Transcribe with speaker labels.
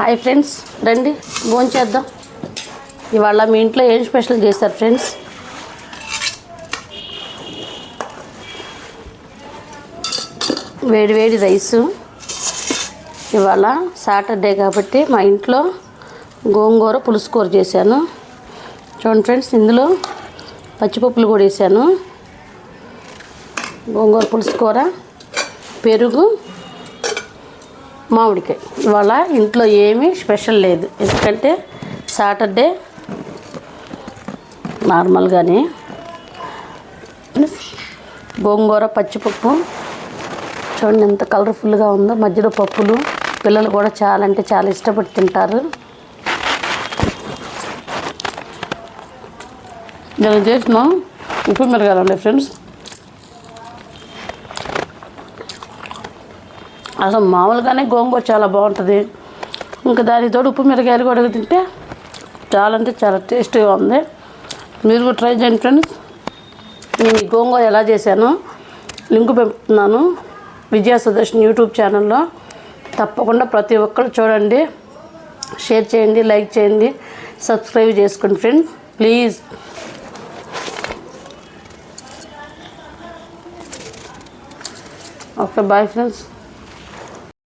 Speaker 1: Hi friends రండి భోంచేద్దాం ఇవాళ మీ ఇంట్లో ఏం స్పెషల్ చేశారు ఫ్రెండ్స్ వేడి వేడి రైసు. ఇవాళ సాటర్డే కాబట్టి మా ఇంట్లో గోంగూర పులుసుకూర చేశాను. చూడండి ఫ్రెండ్స్ ఇందులో పచ్చిపప్పులు కూడా వేసాను గోంగూర పులుసుకూర పెరుగు మామిడికాయ. ఇవాళ ఇంట్లో ఏమీ స్పెషల్ లేదు. ఎందుకంటే సాటర్డే నార్మల్గానే గోంగూర పచ్చిపప్పు. చూడండి ఎంత కలర్ఫుల్గా ఉందో. మధ్యలో పప్పులు. పిల్లలు కూడా చాలా అంటే చాలా ఇష్టపడి తింటారు. నేను చేసిన ఉప్పు మిరగాలండి ఫ్రెండ్స్. అసలు మామూలుగానే గోంగూర చాలా బాగుంటుంది. ఇంకా దానితో ఉప్పు మిరకాయలు కూడా తింటే చాలా అంటే చాలా టేస్టీగా ఉంది. మీరు కూడా ట్రై చేయండి ఫ్రెండ్స్. నేను ఈ గోంగూర ఎలా చేశాను లింక్ పెడుతున్నాను విజయ సుదర్శన్ యూట్యూబ్ ఛానల్లో. తప్పకుండా ప్రతి ఒక్కరు చూడండి. షేర్ చేయండి లైక్ చేయండి సబ్స్క్రైబ్ చేసుకోండి friend please. Okay bye friends.